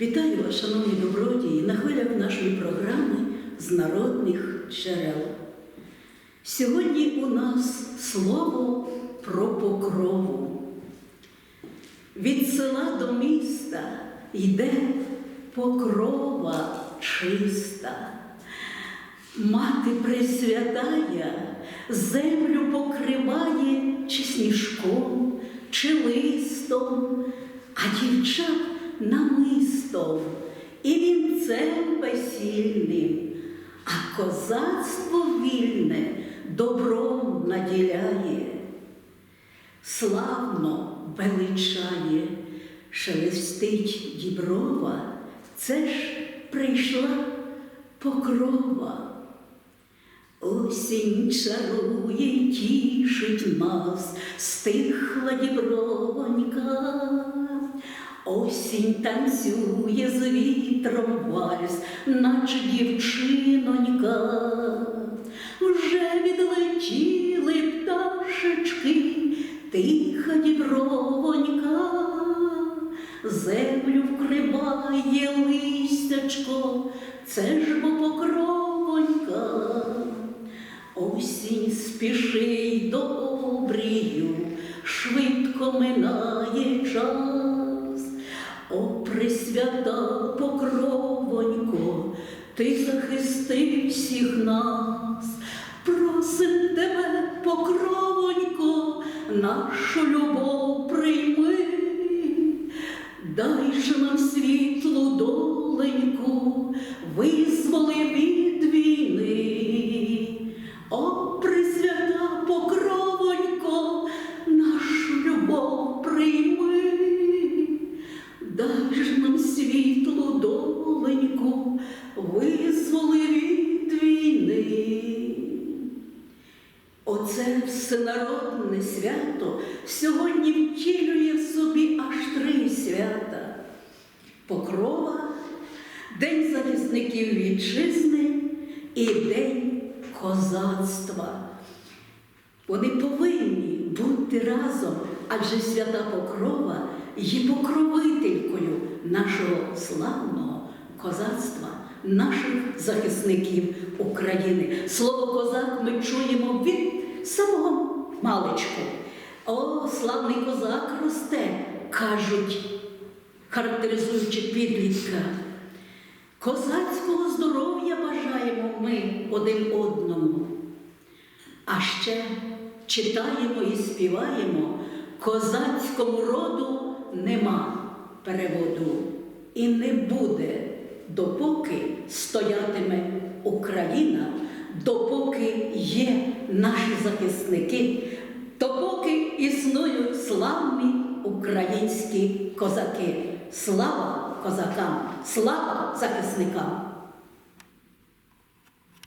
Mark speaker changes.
Speaker 1: Вітаю вас, шановні добродії, на хвилях нашої програми з народних джерел. Сьогодні у нас слово про покрову. Від села до міста йде покрова чиста. Мати пресвятая землю покриває чи сніжком, чи листом, а дівчат намистом і вінцем весільним, а козацтво вільне добром наділяє, славно величає, шелестить діброва, це ж прийшла покрова. Осінь чарує, тішить нас, стихла дібровонька. Осінь танцює з вітром вальс, наче дівчинонька. Вже відлетіли пташечки, тиха дібровонька. Землю вкриває листячко, це ж бо покровонька. Осінь спішить до обрію, швидко минає час. О, пресвята покровонько, ти захисти всіх нас, просим тебе, покровонько, нашу любов прийми, дай же нам світлу доленьку, визволи від дай нам світлу доленьку, визволи від війни. Оце всенародне свято сьогодні втілює в собі аж три свята. Покрова, День захисників вітчизни і День козацтва. Вони повинні бути разом, адже свята Покрова є покровителькою нашого славного козацтва, наших захисників України. Слово козак ми чуємо від самого маличку. О, славний козак росте, кажуть, характеризуючи підлітка. Козацького здоров'я бажаємо ми один одному. А ще читаємо і співаємо, козацькому роду нема переводу і не буде, допоки стоятиме Україна, допоки є наші захисники, допоки існують славні українські козаки. Слава козакам, слава захисникам!